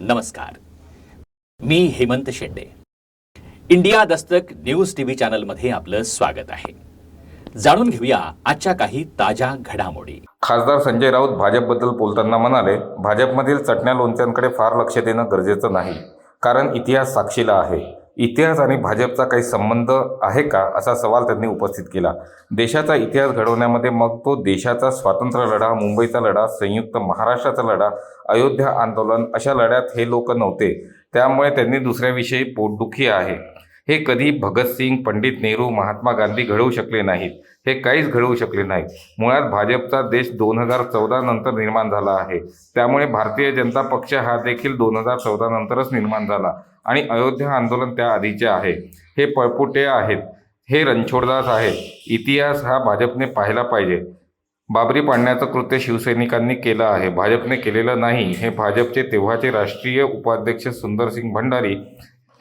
नमस्कार. मी Hemant Shende. India Dastak news TV चॅनलमध्ये आपलं स्वागत आहे. जाणून घेऊया आजच्या काही ताज्या घडामोडी. खासदार संजय राऊत भाजपबद्दल बोलताना म्हणाले भाजपमधील चटण्या लोणच्यांकडे फार लक्ष देणं गरजेचं नाही कारण इतिहास साक्षीला आहे. इतिहास आणि भाजपचा काही संबंध आहे का असा सवाल त्यांनी उपस्थित केला. देशाचा इतिहास घडवण्यामध्ये मग तो देशाचा स्वातंत्र्य लढा मुंबईचा लढा संयुक्त महाराष्ट्राचा लढा अयोध्या आंदोलन अशा लढ्यात हे लोक नव्हते. त्यामुळे त्यांनी दुसऱ्याविषयी पोटदुखी आहे. हे कधी भगतसिंग पंडित नेहरू महात्मा गांधी घडवू शकले नाहीत. हे काहीच घडवू शकले नाहीत. मुळात भाजपचा देश दोन हजार चौदा नंतर निर्माण झाला आहे. त्यामुळे भारतीय जनता पक्ष हा देखील दोन हजार चौदा नंतरच निर्माण झाला आणि अयोध्या आंदोलन त्या आधीचे आहे. हे पळपुटे आहेत. हे रणछोडदास आहेत. इतिहास हा भाजपने पाहिला पाहिजे. बाबरी पाडण्याचं कृत्य शिवसैनिकांनी केलं आहे. भाजपने केलेलं नाही हे भाजपचे तेव्हाचे राष्ट्रीय उपाध्यक्ष सुंदरसिंग भंडारी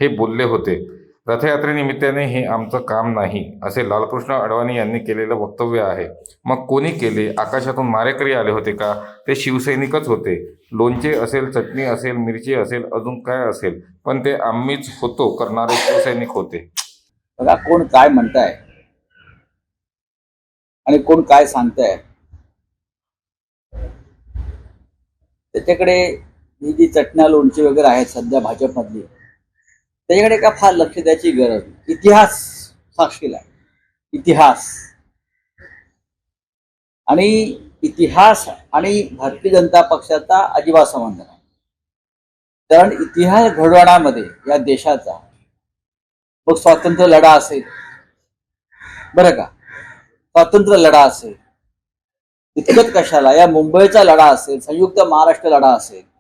हे बोलले होते. रथयात्रेनिमित्ताने हे आमचं काम नाही असे लालकृष्ण अडवाणी यांनी केलेलं वक्तव्य आहे. मग कोणी केले? आकाशातून मारेकरी आले होते का? ते शिवसैनिकच होते. लोणचे असेल चटणी असेल मिरची असेल अजून काय असेल? पण ते आम्हीच होतो करणारे शिवसैनिक होते. बघा कोण काय म्हणताय? आणि कोण काय सांगताय? त्याच्याकडे ही जी चटण्या लोणची वगैरे आहेत सध्या भाजपमधली त्याच्याकडे का फार लक्ष द्यायची गरज नाही. इतिहास साक्षीला. इतिहास. आणि इतिहास आणि भारतीय जनता पक्षाचा अजिबात संबंध नाही. कारण इतिहास घडवण्यामध्ये या देशाचा मग स्वातंत्र्य लढा असेल. बरं का? स्वातंत्र्य लढा असेल. इतकंच कशाला? या मुंबईचा लढा असेल संयुक्त महाराष्ट्र लढा असेल.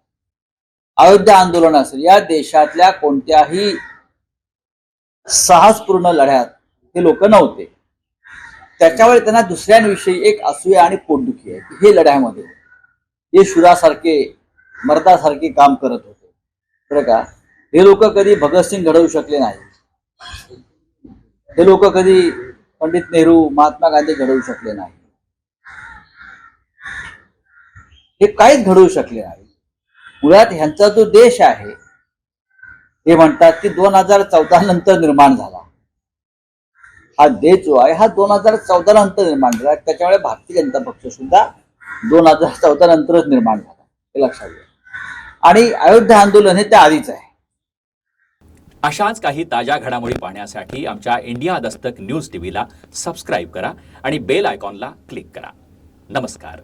अयोध्या आंदोलन असेल या देशातल्या कोणत्याही साहसपूर्ण लढ्यात हे लोक नव्हते. त्याच्यावर त्यांना दुसऱ्यांविषयी एक असूया आणि पोटदुखी आहे की हे लढ्यामध्ये हे शुरासारखे मर्दासारखे काम करत होते. बरं का? हे लोक कधी भगतसिंग घडवू शकले नाही. हे लोक कधी पंडित नेहरू महात्मा गांधी घडवू शकले नाही. हे काहीच घडवू शकले नाही. मुळात ह्यांचा जो देश आहे हे म्हणतात की दोन हजार चौदा नंतर निर्माण झाला. हा देश जो आहे हा दोन हजार चौदा नंतर निर्माण झाला. त्याच्यामुळे भारतीय जनता पक्ष सुद्धा दोन हजार चौदा नंतरच निर्माण झाला. हे लक्षात घ्या. आणि अयोध्या आंदोलन हे त्या आधीच आहे. अशाच काही ताज्या घडामोडी पाहण्यासाठी आमच्या इंडिया दस्तक न्यूज टीव्हीला सबस्क्राईब करा आणि बेल आयकॉनला क्लिक करा. नमस्कार.